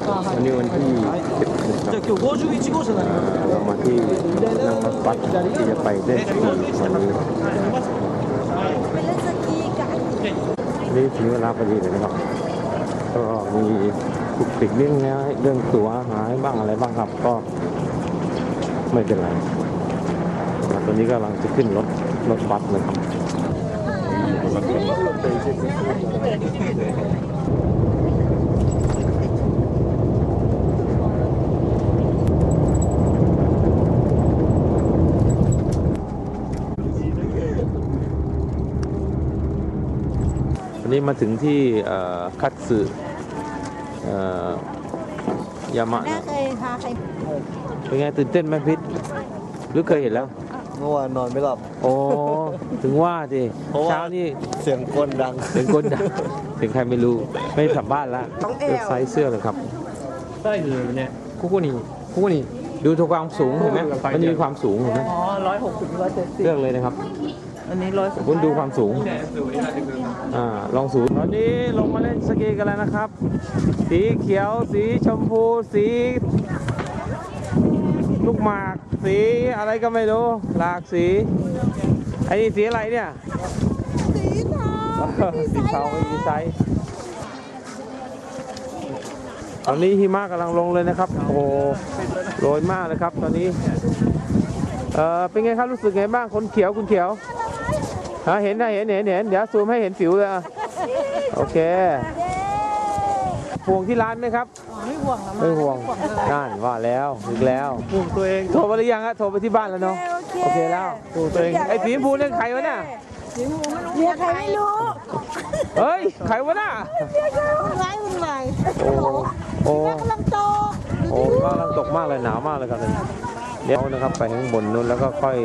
วันนี้วันที่10นะครับเรามาที่นั่งรถบัสที่จะไปเล่นสกีวันนี้นี่ถึงเวลาพอดีเลยนะครับก็มีผุกติดเรื่องนี้เรื่องตัวหายบ้างอะไรบ้างครับก็ไม่เป็นไรตอนนี้กำลังจะขึ้นรถรถบัสนะครับ นนี้มาถึงที่เอ่อคัตสึเอ่อยามะแม่นะเคยพาใครเป็นไงตื่นเต้นไหมพิษหรือเคยเห็นแล้ว เมื่อวานนอนไม่หลับ โอ้ ถึงว่าสิเพราะว่า เช้านี่เสียงกลดังเสียงก้นดังเสียงใครไม่รู้ไม่กลับบ้านละเดี๋ยวไซส์เสื้อเลยครับ ได้เลยเนี่ยคุกุนี่คุกุนี่ ดูทุกความสูงเห็นไหมมันมีความสูงเห็นไหมอ๋อร้อยหกสิบร้อยเจ็ดสิบเลือกเลยนะครับ อันนี้ร้อยคุณดูความสูง อ่า ลองสูง ตอนนี้ลงมาเล่นสกีกันแล้วนะครับ สีเขียว สีชมพู สี ลูกหมาก สีอะไรก็ไม่รู้ หลากสี ไอ้นี่สีอะไรเนี่ย สีเทาสีเทาไม่มีไซส์ตอนนี้หิมะกำลังลงเลยนะครับ โอ้โหโรยมากเลยครับ ตอนนี้ เออเป็นไงครับรู้สึกไงบ้างคนเขียวคุณเขียว ฮะเห็นนะเห็นเห็นเห็นเดี๋ยวซูมให้เห็นสิวเลยอะโอเคห่วงที่ร้านไหมครับไม่ห่วงแล้วไม่ห่วงนั่นว่าแล้วอีกแล้วปลูกตัวเองโทรไปหรือยังฮะโทรไปที่บ้านแล้วเนาะโอเคแล้วปลูกตัวเองไอ้สีชมพูนั่นใครวะน่ะเมียใครไม่รู้ เฮ้ย ใครวะน่ะไล่คุณใหม่โอ้โอ้แม่กำลังโตโอ้กำลังตกมากเลยหนาวมากเลยครับเดี๋ยวนะครับไปข้างบนนู้นแล้วก็ค่อย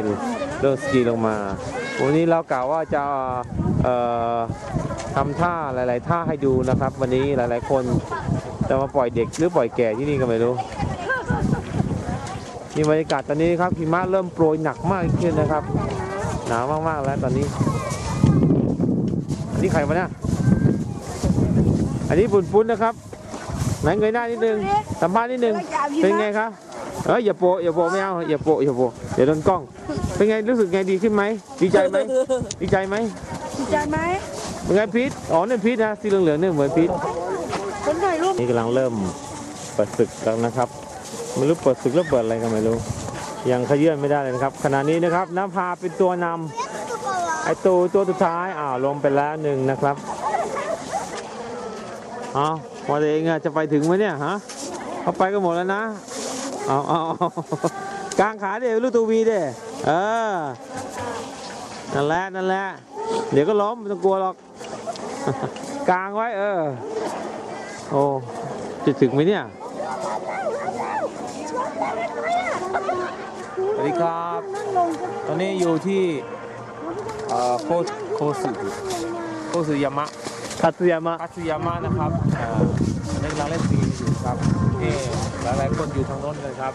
เลิกสกีลงมา วันนี้เรากล่าวว่าจะทำท่าหลาย ๆ ท่าให้ดูนะครับ วันนี้หลาย ๆ คนจะมาปล่อยเด็กหรือปล่อยแก่ที่นี่ก็ไม่รู้นี่บรรยากาศตอนนี้ครับหิมะเริ่มโปรยหนักมากขึ้นนะครับ หนาวมาก ๆ แล้วตอนนี้ อันนี้ใครวะเนี่ยอันนี้ปุ่นปุนนะครับไหนเงยหน้านิดนึงสัมภาษณ์นิดนึงเป็นไงครับเอ้ยอย่าโปะอย่าโปะไม่เอาอย่าโปะอย่าโปะเดี๋ยวโดนกล้อง เป็นไงรู้สึกไงดีขึ้นไหมดีใจไหมดีใจไหมดีใจไหมเป็นไงพีทอ๋อเนี่ยพีทนะสีเหลืองๆเนี่ยเหมือนพีทคนถ่ายรูปนี่กำลังเริ่มเปิดศึกแล้วนะครับไม่รู้เปิดศึกแล้วเปิดอะไรกันไม่รู้ ยังขยื่นไม่ได้เลยนะครับขณะนี้นะครับน้ำพาเป็นตัวนำไอตัวตัวสุดท้ายอ้าวลงไปแล้วหนึ่งนะครับอ้าวว่าแต่เองอะจะไปถึงไหมเนี่ยฮะเขาไปกันหมดแล้วนะเอาเอาเอากางขาเดี๋ยวลูกตัววีเด้ เออนั่นแหละนั่นแหละเดี๋ยวก็ล้มไม่ต้องกลัวหรอกกางไว้เออโอ้จะถึงไหมเนี่ยสวัสดีครับ ตอนนี้อยู่ที่เอ่อโคโคสึโคสึยามะคัตสึยามะคัตสึยามะนะครับเอ่อเล่นกำลังเล่นสกีอยู่ครับนี่หลายๆคนอยู่ทางโน้นเลยครับ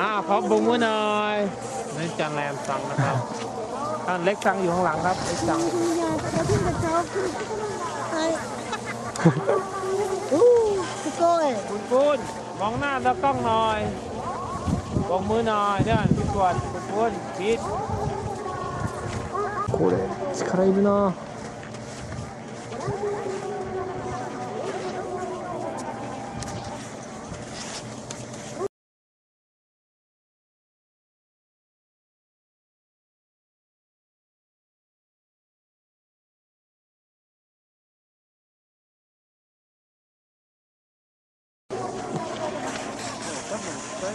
อ้าวขอบุ้งมือหน่อยนี่จันแรมซังนะครับท่านเล็กซังอยู่ข้างหลังครับเล็กซัง คุณยายจะขึ้นกระจกไอ้อู้พี่โก้ย คุณคุณมองหน้าตากล้องหน่อยบอกมือหน่อยเนี่ยพี่กวดคุณคุณพีท これ力いるな หิ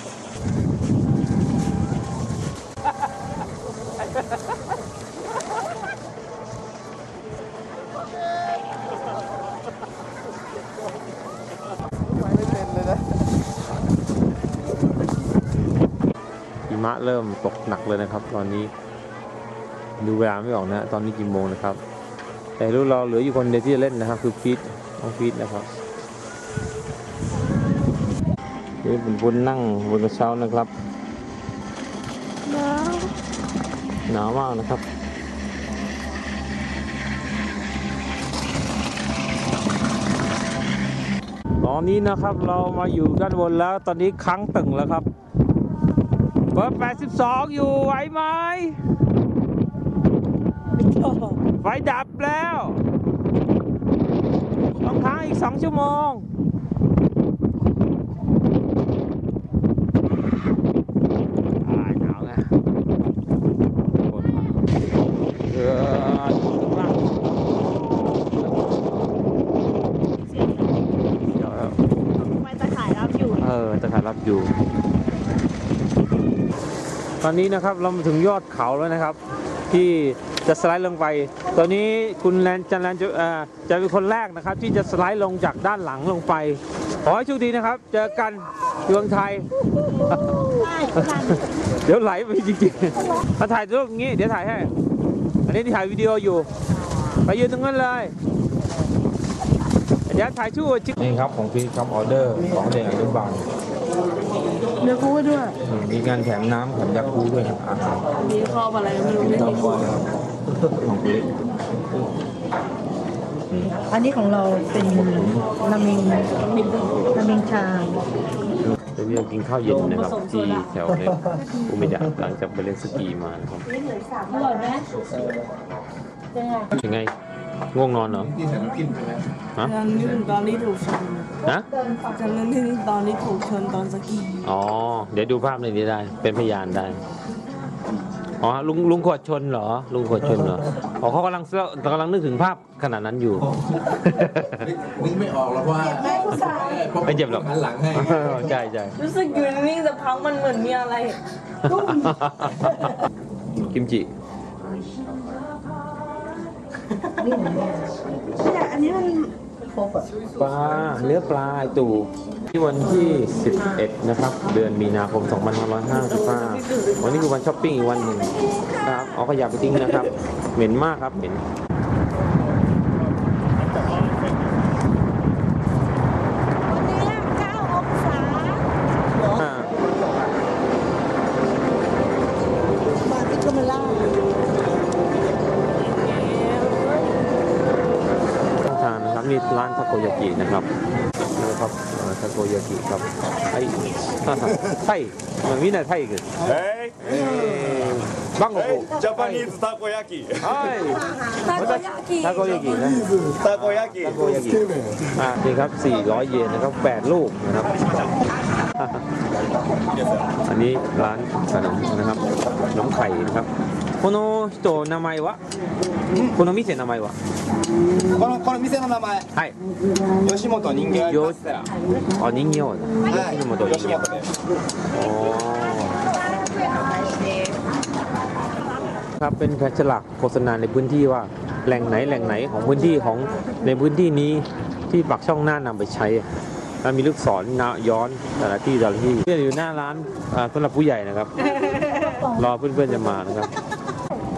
มะเริ่มตกหนักเลยนะครับ ตอนนี้ ดูเวลาไม่ออกนะ ตอนนี้กี่โมงนะครับ แต่รู้เราเหลืออยู่คนเดียวที่จะเล่นนะครับ คือพีทน้องพีทนะครับ นี่เป็นบนนั่งบนกระเช้านะครับน้าวหนาวมากนะครับตอนอนนี้นะครับเรามาอยู่ด้านบนแล้ว ตอนนี้ค้างตึงแล้วครับเบอร์82 อยู่ไหวไหมไฟดับแล้วต้องค้างอีก 2 ชั่วโมง อ่าหนาวไงฝนมาเออมากเดี๋ยว ไม่ตะข่ายรับอยู่ เออตะขาย รับอยู่ ตอนนี้นะครับเรามาถึงยอดเขาแล้วนะครับ ที่จะสไลด์ลงไป ตอนนี้คุณแลนจันแลนจะเอ่อจะเป็นคนแรกนะครับ ที่จะสไลด์ลงจากด้านหลังลงไป ขอให้โชคดีนะครับ เจอกันที่เมืองไทย เดี๋ยวไหลไปจริงๆมาถ่ายรูปอย่างงี้ เดี๋ยวถ่ายให้ อันนี้ที่ถ่ายวิดีโออยู่ ไปยืนตรงนั้นเลย เดี๋ยวถ่ายชู่นี่ครับของพี่ครับออเดอร์ของเด็กอนุบาลเดี๋ยวกูไปด้วยอืมมีงานแถมน้ำแถมยาคูด้วยครับอาหารมีครอบอะไรไม่รู้ไม่ต้รู้องของเล็กอันนี้ของเราเป็นนามิงนามิงชาเดี๋ยวเรากินข้าวเย็นนะครับที่แถวในอุมิดะหลังจากไปเล่นสกีมานะครับอร่อยไหมยังไง ง่วงนอนเหรอฮะฉันนึกถึงตอนที่ถูกชนฮะฉันนึกถึงตอนที่ถูกชนตอนสกีอ๋อ เดี๋ยวดูภาพในนี้ได้ เป็นพยานได้ อ๋อ ลุงลุงขวดชนเหรอ ลุงขวดชนเหรอ อ๋อเขากำลังเสื้อกำลังนึกถึงภาพขนาดนั้นอยู่ นึกไม่ออกแล้วว่าไม่เจ็บหรอกหันหลังให้ใช่ใช่รู้สึกอยู่นิ่งๆสักพักมันเหมือนมีอะไร กิมจิ แต่อันนี้มันครบอะปลาเนื้อปลาไอตู่ที่วันที่ 11 นะครับ เดือนมีนาคม 2555 วันนี้คือวันช้อปปิ้งอีกวันหนึ่งครับเอาขยะไปทิ้งนะครับ เหม็นมากครับเหม็น ทานนะครับนี่ร้านทาโกยากินะครับนี่นะครับเอ่อทาโกยากิครับไอ้ ไทยมันมีแต่ไทยกัน はい、 เอ้ยบังโก はい、ジャパニーズたこ焼き。 ไอ้ทาโกยากิทาโกยากินะ たこ焼き。 ทาโกยากิอ่านี่ครับ 400 เยนนะครับ 8 ลูกนะครับ อันนี้ร้านขนมนะครับขนมไข่นะครับこの人名前は この店名前はこのこの店の名前はい吉本人形よカステラあ人形だはい吉本人吉形本です อ๋อครับเป็นแผนฉลากโฆษณาในพื้นที่ว่าแหล่งไหนแหล่งไหนของพื้นที่ของในพื้นที่นี้ที่ปักช่องหน้านำไปใช้แล้วมีลูกศรนะย้อนแต่ละที่แต่ละที่เนี่ยอยู่หน้าร้านอ่าสำหรับผู้ใหญ่นะครับ รอเพื่อนๆจะมานะครับ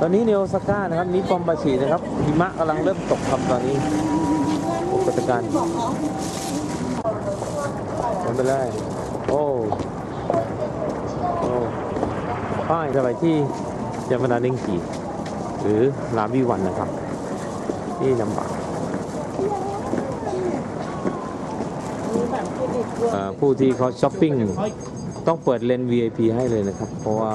ตอนนี้ในโอซาก้านะครับนิปปอมบาชินะครับหิมะกำลังเริ่มตกครับตอนนี้ปรากฏการณ์ไม่เป็นไรโอ้โอ้ป้ายจะไปที่ยามานาเด้งกีหรือลาบิวันนะครับ ที่ลำบากผู้ที่เขาช้อปปิ้งต้องเปิดเลน VIP ให้เลยนะครับ เพราะว่า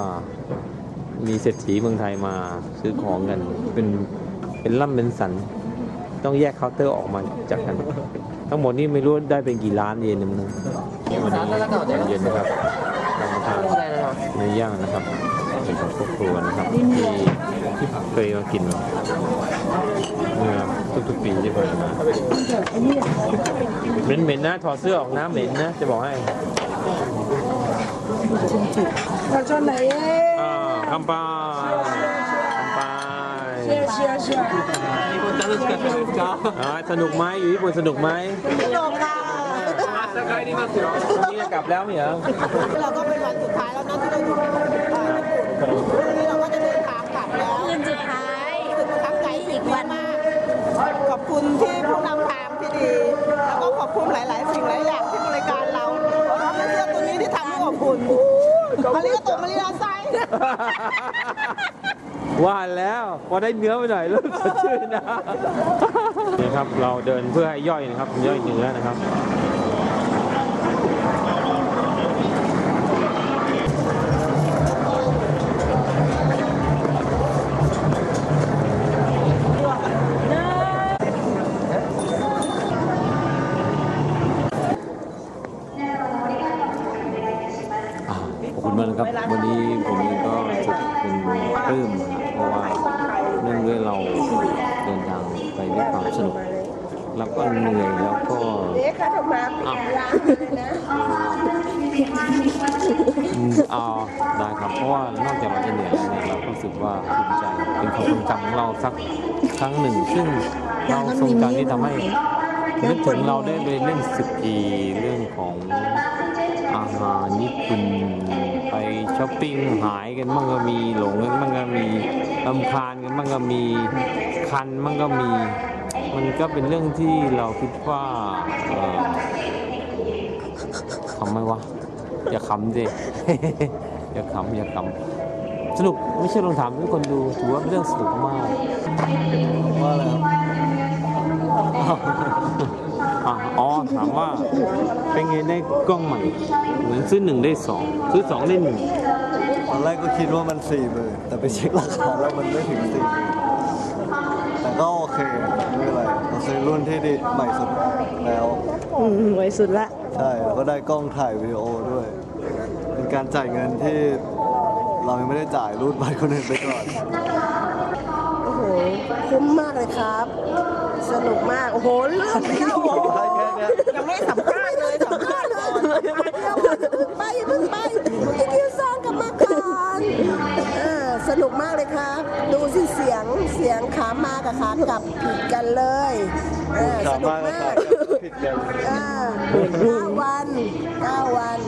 มีเศรษฐีเมืองไทยมาซื้อของกัน เป็นเป็นล่ำเป็นสัน ต้องแยกเคาน์เตอร์ออกมาจากกัน ทั้งหมดนี่ไม่รู้ได้เป็นกี่ล้านเยนนะมันนะวันนี้เย็นๆนะครับเรามาทานเนื้อย่างนะครับเป็นของครอบครัวนะครับ ที่ที่เคยมากินเมื่อทุกๆปีที่ผ่านมาเหม็นๆนะถอดเสื้อออกน้ำเหม็นนะจะบอกให้เราชนไหนเอ๊ อ่าคำปาคำปเชียร์เชียร์เชียร์อ่าสนุกไหมอยู่ญี่ปุ่นสนุกไหมสนุกค่ะวันนี้จะกลับแล้วเหรอเราก็เป็นวันสุดท้ายแล้วนะที่เราอยู่ญี่ปุ่นวันนี้เราก็จะเดินทางกลับแล้วคืนสุดท้ายคือประทับใจอีกวันมากขอบคุณที่ผู้นำทา ว่าแล้วพอได้เนื้อไปหน่อยเริ่มสดชื่นนะนี่ครับเราเดินเพื่อให้ย่อยนะครับย่อยเนื้อนะครับครับ แล้วก็เหนื่อยแล้วก็เด็กค่ะถูกมาปิดร้านเลยนะอืมอ่าได้ครับเพราะว่านอกจากเราจะเหนื่อยแล้วเนี่ยเราก็รู้สึกว่าภูมิใจเป็นความทรงจำของเราสักครั้งหนึ่ง ซึ่งเราทรงจำที่ทำให้นึกถึงเราได้ไปเล่นสกีเรื่องของอาหารญี่ปุ่นไปช้อปปิ้งหายกันบ้างก็มีหลงกันบ้างก็มีลำคาญกันบ้างก็มีคันบ้างก็มี มันก็เป็นเรื่องที่เราคิดว่าเอ่อทำไมวะ อย่าขำสิอย่าขำอย่าขำสนุกไม่ใช่ลองถามทุกคนดูถือว่าเป็นเรื่องสนุกมากว่าอะไรครับอะอ๋อถามว่าเป็นไงได้กล้องใหม่ เหมือนซื้อหนึ่งได้สองซื้อสองได้หนึ่งตอนแรกก็คิดว่ามันสี่หมื่นแต่ไปเช็คราคาแล้วมันไม่ถึงสี่หมื่นแต่ก็โอเคไม่เป็นไรเราซื้อรุ่นที่ดีใหม่สุดแล้ว อืมไว้สุดละ ใช่แล้วก็ได้กล้องถ่ายวิดีโอด้วย เป็นการจ่ายเงินที่เรายังไม่ได้จ่ายรูดบัตรคนอื่นไปก่อน โอ้โห คุ้มมากเลยครับ สนุกมาก โอ้โหเลือกไปแล้วโอ้โหได้แค่เนี้ยยังไม่สัมภาษณ์เลยสัมภาษณ์ก่อนไปเพิ่งไป สียงเสียงขามากับขากลับผิดกันเลยเออสขานุกมากก็มาขากกผิดกันเออเก้าวันเก้าวัน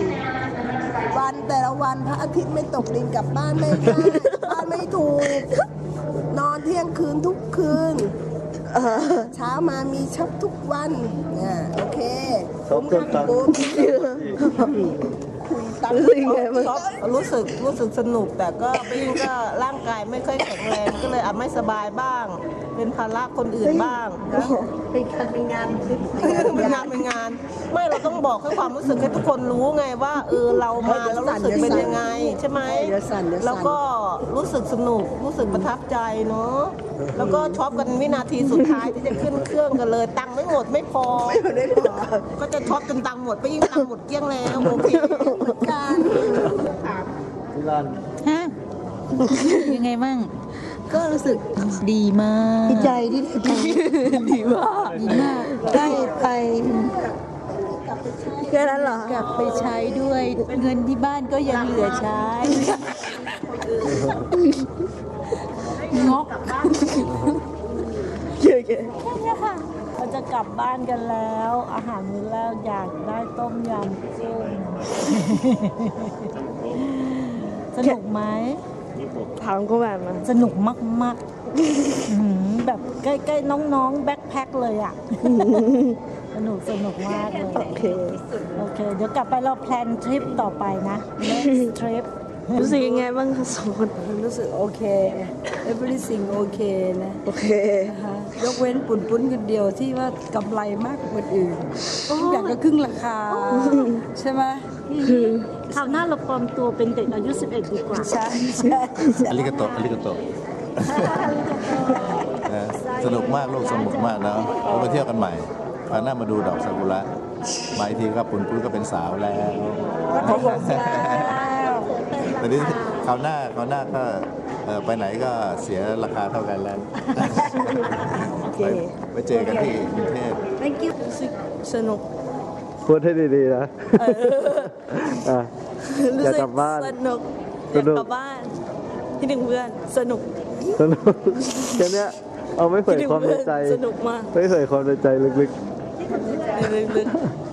วันแต่ละวันพระอาทิตย์ไม่ตกดินกลับบ้านไม่ได้บ้านไม่ถูก นอนเที่ยงคืนทุกคืนเออเช้ามามีช็อปทุกวันอ่าโอเคช็อปจนตังค์ คุ้มคุยตังค์ไงมันรู้สึกรู้สึกสนุกแต่ก็ปิ้งก็ร่างกายไม่ค่อยแข็งแรงก็เลยอาจไม่สบายบ้าง เป็นภาระคนอื่นบ้างนะเป็นการเป็นงานเป็นงานเป็นงาน ไม่เราต้องบอกให้ความรู้สึกให้ทุกคนรู้ไงว่าเออเรามาแล้วรู้สึกเป็นยังไง ใช่ไหมเดี๋ยวสั่นเดี๋ยวสั่นแล้วก็รู้สึกสนุกรู้สึกประทับใจเนาะ แล้วก็ช็อปกันวินาทีสุดท้ายที่จะขึ้นเครื่องกันเลย ตังค์ไม่หมดไม่พอ ไม่ได้พอก็จะช็อปจนตังค์หมดไปยิ่งตังค์หมดเกลี้ยงแล้วโอเคการที่ร้านฮะยังไงมั่งก็รู้สึกดีมากดีใจที่ได้ไปดีมากดีมากได้ไปแค่นั้นเหรอกลับไปใช้ด้วยเงินที่บ้านก็ยังเหลือใช้ งกเราจะกลับบ้านกันแล้ว อาหารมื้อแรกอยากได้ต้มยำกุ้งสนุกไหมถามก็แบบมันสนุกมากๆอื้อหือแบบใกล้ๆน้องๆ แบ็คแพ็คเลยอะ สนุกสนุกมากเลย โอเค โอเค เดี๋ยวกลับไปเราแพลนทริปต่อไปนะ next trip รู้สึกยังไงบ้างคะสองคน รู้สึกโอเค everything โอเคนะ โอเคนะคะยกเว้นปุ่นปุ้นคนเดียวที่ว่ากำไรมากกว่าคนอื่นทุกอย่างก็ครึ่งราคา ใช่ไหมคราวหน้าเราปลอมตัวเป็นเด็กอายุ 11 ดีกว่า ใช่ใช่ใช่อาริกาโตะอาริกาโตะเออสนุกมากลูกสนุกมากนะเราไปเที่ยวกันใหม่คราวหน้ามาดูดอกซากุระมาอีกทีก็ปุ่นปุ้นก็เป็นสาวแล้ว แต่นี้คราวหน้าคราวหน้าก็เอ่อไปไหนก็เสียราคาเท่ากันแล้ว ไปไปเจอกันที่กรุงเทพรู้สึกสนุก พูดให้ดีๆนะอะ รู้อยากสึกลับบ้านสนุกอสยากนุก กลับบ้านที่หนึ่งเพื่อนสนุกสนุกแค่เนี้ยเอาไม่เผที่ยหนึ่งความในเพื่อนใจ สนุกมากไม่เผยความในใจลึกลึกๆ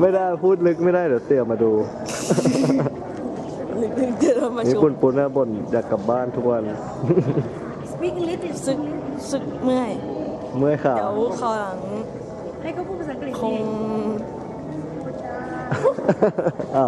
ไม่ได้พูดลึกไม่ได้เดี๋ยวเตี่ยมาดูๆลึกๆเจอเรามานี่ชปุมนปุนนะบ่นอยากกลับบ้านทุกวันสึกสึกเมื่อย เมื่อยขาเดี๋ยวคราวหลังให้เขาพูดภาษาอังกฤษคงอะ